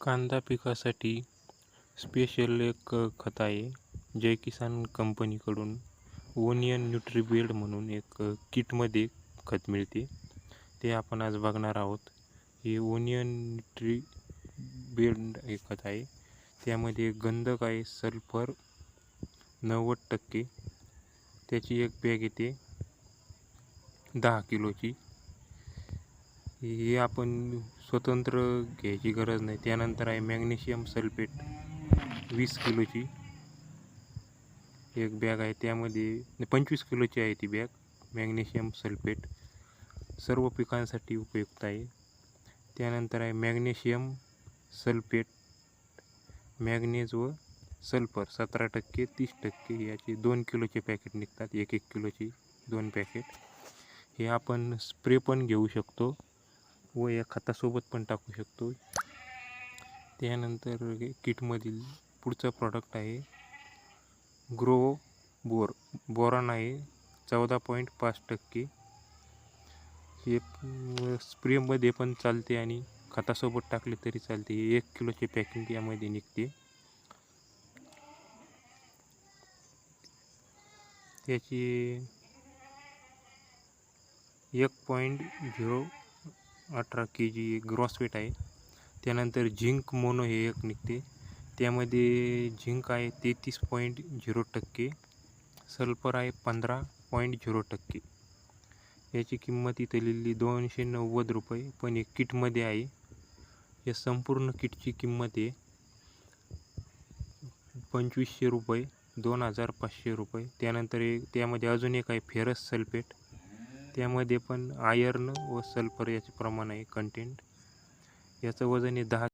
कांदा पिकासाठी स्पेशल एक खत आहे जय किसान कंपनीकडून ओनियन न्यूट्रीबिल्ड म्हणून एक किटमध्ये खत मिळते. ते आपण आज बघणार आहोत. हे ओनियन न्यूट्री बिल्ड हे खत आहे. त्यामध्ये गंधक आहे सल्फर नव्वद टक्के. त्याची एक बॅग येते दहा किलोची. हे आपण स्वतंत्र घ्यायची गरज नाही. त्यानंतर आहे मॅग्नेशियम सल्फेट वीस किलोची एक बॅग आहे. त्यामध्ये पंचवीस किलोची आहे ती बॅग. मॅग्नेशियम सल्फेट सर्व पिकांसाठी उपयुक्त आहे. त्यानंतर आहे मॅग्नेशियम सल्फेट मॅग्नेज व सल्फर सतरा टक्के तीस टक्के याचे दोन किलोचे पॅकेट निघतात. एक एक किलोची दोन पॅकेट. हे आपण स्प्रे पण घेऊ शकतो. व या खतासोबत पण टाकू शकतो. त्यानंतर किटमधील पुढचं प्रॉडक्ट आहे. ग्रो बोर बोरान आहे. चौदा पॉईंट पाच टक्के. हे स्प्रेमध्ये पण चालते आणि खतासोबत टाकले तरी चालते. हे एक किलोचे पॅकिंग यामध्ये निघते. त्याची एक पॉईंट झिरो अठरा के जी ग्रॉसवेट आहे. त्यानंतर झिंक मोनो हे एक निघते. त्यामध्ये झिंक आहे तेहतीस पॉईंट झिरो टक्के सल्फर आहे पंधरा पॉईंट झिरो टक्के. याची किंमत इथं लिहिली दोनशे नव्वद रुपये पण एक किटमध्ये आहे. या संपूर्ण किटची किंमत आहे पंचवीसशे रुपये दोन हजार पाचशे रुपये. त्यानंतर एक त्यामध्ये अजून एक आहे फेरस सल्फेट. त्यामध्ये पण आयर्न व सल्फर याचे प्रमाण आहे कंटेंट याचं वजन हे दहा